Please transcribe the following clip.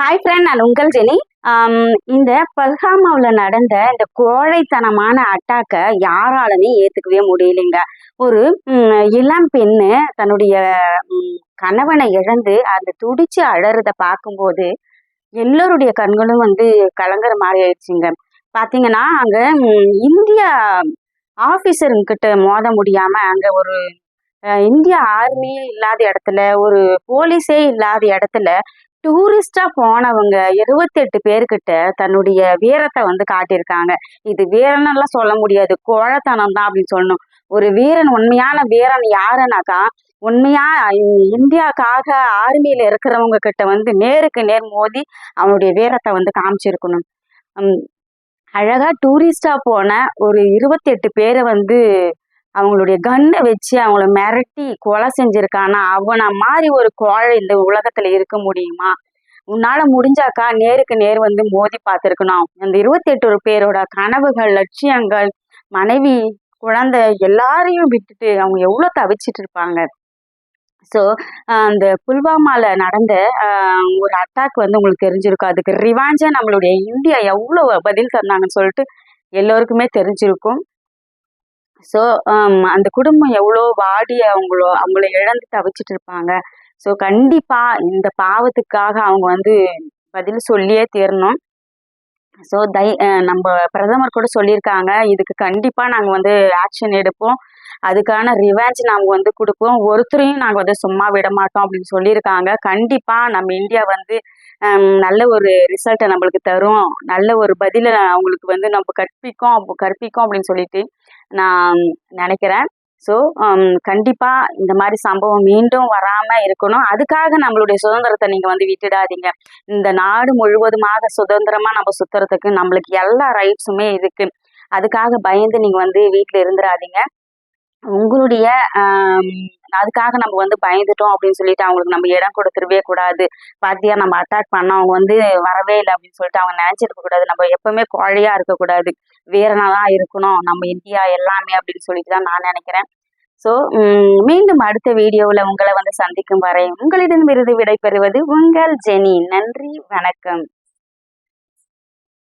Hi friend நான் உங்கள் Jenny. இந்த பல்காமாவில் நடந்த இந்த கோழைத்தனமான அட்டாக்கை யாராலுமே ஏற்றுக்கவே முடியலைங்க. ஒரு இளம் பெண்ணு தன்னுடைய கணவனை இழந்து அந்த துடிச்சு அழறத பார்க்கும்போது எல்லோருடைய கண்களும் வந்து கலங்குற மாதிரி ஆயிடுச்சுங்க. பார்த்தீங்கன்னா அங்கே இந்தியா ஆஃபீஸருங்கிட்ட மோத முடியாம அங்கே ஒரு இந்திய ஆர்மியே இல்லாத இடத்துல ஒரு போலீஸே இல்லாத இடத்துல டூரிஸ்டா போனவங்க இருபத்தெட்டு பேர்கிட்ட தன்னுடைய வீரத்தை வந்து காட்டியிருக்காங்க. இது வீரனெல்லாம் சொல்ல முடியாது. கோழத்தனம் தான் அப்படின்னு சொல்லணும். ஒரு வீரன் உண்மையான வீரன் யாருனாக்கா உண்மையா இந்தியாக்காக ஆர்மியில இருக்கிறவங்க கிட்ட வந்து நேருக்கு நேர் மோதி அவனுடைய வீரத்தை வந்து காமிச்சிருக்கணும். அழகா டூரிஸ்டா போன ஒரு இருபத்தெட்டு பேரை வந்து அவங்களுடைய கண்ணை வச்சு அவங்கள மிரட்டி கொலை செஞ்சிருக்கானா? அவனை மாதிரி ஒரு கோழை இந்த உலகத்துல இருக்க முடியுமா? உன்னால முடிஞ்சாக்கா நேருக்கு நேர் வந்து மோதி பார்த்துருக்கணும். அந்த இருபத்தெட்டு பேரோட கனவுகள் லட்சியங்கள் மனைவி குழந்தை எல்லாரையும் விட்டுட்டு அவங்க எவ்வளோ தவிச்சிட்டு இருப்பாங்க. ஸோ அந்த புல்வாமால நடந்த ஒரு அட்டாக் வந்து உங்களுக்கு தெரிஞ்சிருக்கும். அதுக்கு ரிவாஞ்சா நம்மளுடைய இந்தியா எவ்வளோ பதில் தந்தாங்கன்னு சொல்லிட்டு எல்லோருக்குமே தெரிஞ்சிருக்கும். ஸோ um, அந்த குடும்பம் எவ்வளோ வாடி அவங்களோ அவங்கள இழந்து தவிச்சிட்டு இருப்பாங்க. ஸோ கண்டிப்பாக இந்த பாவத்துக்காக அவங்க வந்து பதில் சொல்லியே தீரணும். ஸோ தை நம்ம பிரதமர் கூட சொல்லியிருக்காங்க. இதுக்கு கண்டிப்பாக நாங்கள் வந்து ஆக்ஷன் எடுப்போம். அதுக்கான ரிவெஞ்ச் நாங்கள் வந்து கொடுப்போம். ஒருத்தரையும் நாங்கள் வந்து சும்மா விட மாட்டோம் அப்படின்னு சொல்லியிருக்காங்க. கண்டிப்பாக நம்ம இந்தியா வந்து நல்ல ஒரு ரிசல்ட்டை நம்மளுக்கு தரும். நல்ல ஒரு பதிலை அவங்களுக்கு வந்து நம்ம கற்பிக்கும் கற்பிக்கும் அப்படின்னு சொல்லிட்டு. நான் நினைக்கிறேன். ஸோ um, கண்டிப்பாக இந்த மாதிரி சம்பவம் மீண்டும் வராமல் இருக்கணும். அதுக்காக நம்மளுடைய சுதந்திரத்தை நீங்கள் வந்து விட்டுடாதீங்க. இந்த நாடு முழுவதுமாக சுதந்திரமாக நம்ம சுற்றுறதுக்கு நம்மளுக்கு எல்லா ரைட்ஸுமே இருக்குது அதுக்காக பயந்து நீங்கள் வந்து வீட்டில் இருந்துடாதீங்க. உங்களுடைய அதுக்காக நம்ம வந்து பயந்துட்டோம் அப்படின்னு சொல்லிட்டு அவங்களுக்கு நம்ம இடம் கொடுத்துருவே கூடாது. பாத்தியா நம்ம அட்டாக் பண்ணோம் அவங்க வந்து வரவே இல்லை அப்படின்னு சொல்லிட்டு அவங்க நினைச்சிருக்க கூடாது. நம்ம எப்பவுமே குழையா இருக்கக்கூடாது வீரனா தான் இருக்கணும். நம்ம இந்தியா எல்லாமே அப்படின்னு சொல்லிட்டு தான் நான் நினைக்கிறேன். ஸோ மீண்டும் அடுத்த வீடியோவில் உங்களை வந்து சந்திக்கும் வரை உங்களிடம் விருது விடைபெறுவது உங்கள் ஜெனி. நன்றி வணக்கம்.